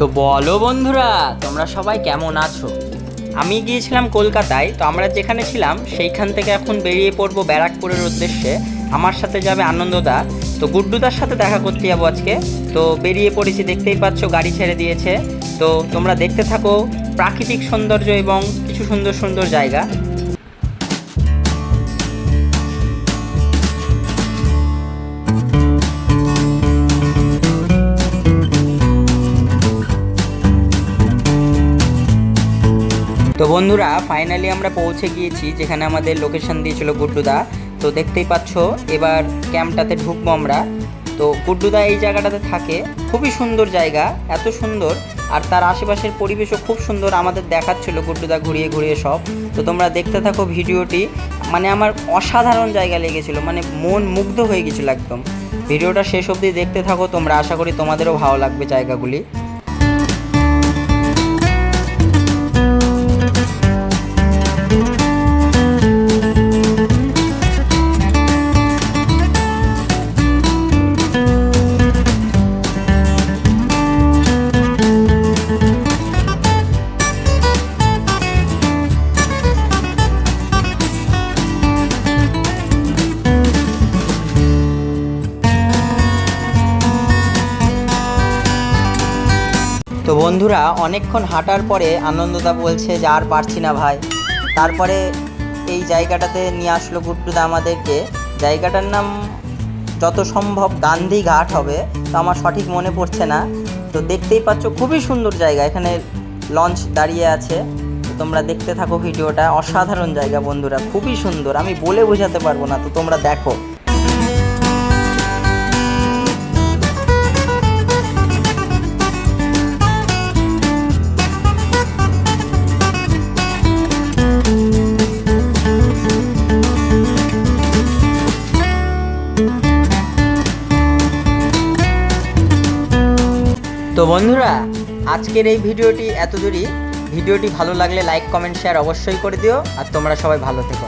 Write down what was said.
তো বলো বন্ধুরা, তোমরা সবাই কেমন আছো? আমি গিয়েছিলাম কলকাতায়, তো আমরা যেখানে ছিলাম, সেইখান থেকে এখন বেরিয়ে পড়ব ব্যারাকপুরের উদ্দেশ্যে। আমার সাথে যাবে আনন্দদা। তো গুড্ডুদার সাথে দেখা করতে যাব আজকে। তো বেরিয়ে পড়েছি, দেখতেই পাচ্ছ, গাড়ি ছেড়ে দিয়েছে। তো তোমরা দেখতে থাকো, প্রাকৃতিক সৌন্দর্য এবং কিছু সুন্দর সুন্দর জায়গা। তো বন্ধুরা ফাইনালি আমরা পৌঁছে গিয়েছি যেখানে আমাদের লোকেশন দিয়েছিল গুড্ডুদা। তো দেখতেই পাচ্ছ, এবার ক্যাম্পটাতে ঢুকবো আমরা। তো গুড্ডুদা এই জায়গাটাতে থাকে। খুবই সুন্দর জায়গা, এত সুন্দর। আর তার আশেপাশের পরিবেশও খুব সুন্দর। আমাদের দেখাচ্ছিল গুড্ডুদা ঘুরিয়ে ঘুরিয়ে সব। তো তোমরা দেখতে থাকো ভিডিওটি। মানে আমার অসাধারণ জায়গা লেগেছিল। মানে মন মুগ্ধ হয়ে গেছিল একদম। ভিডিওটা শেষ অবধি দেখতে থাকো। তোমরা আশা করি তোমাদেরও ভালো লাগবে জায়গাগুলি। তো বন্ধুরা, অনেকক্ষণ হাঁটার পরে আনন্দদা বলছে যে আর পারছি না ভাই। তারপরে এই জায়গাটাতে নিয়ে আসলো গুড্ডুদা আমাদেরকে। জায়গাটার নাম যত সম্ভব গান্ধী ঘাট হবে, তো আমার সঠিক মনে পড়ছে না। তো দেখতেই পাচ্ছ, খুবই সুন্দর জায়গা। এখানে লঞ্চ দাঁড়িয়ে আছে। তোমরা দেখতে থাকো ভিডিওটা। অসাধারণ জায়গা বন্ধুরা, খুবই সুন্দর। আমি বলে বোঝাতে পারব না, তো তোমরা দেখো। তো বন্ধুরা, আজকের এই ভিডিওটি এত দূরই ভিডিওটি ভালো লাগলে লাইক, কমেন্ট, শেয়ার অবশ্যই করে দিও, আর তোমরা সবাই ভালো থেকো।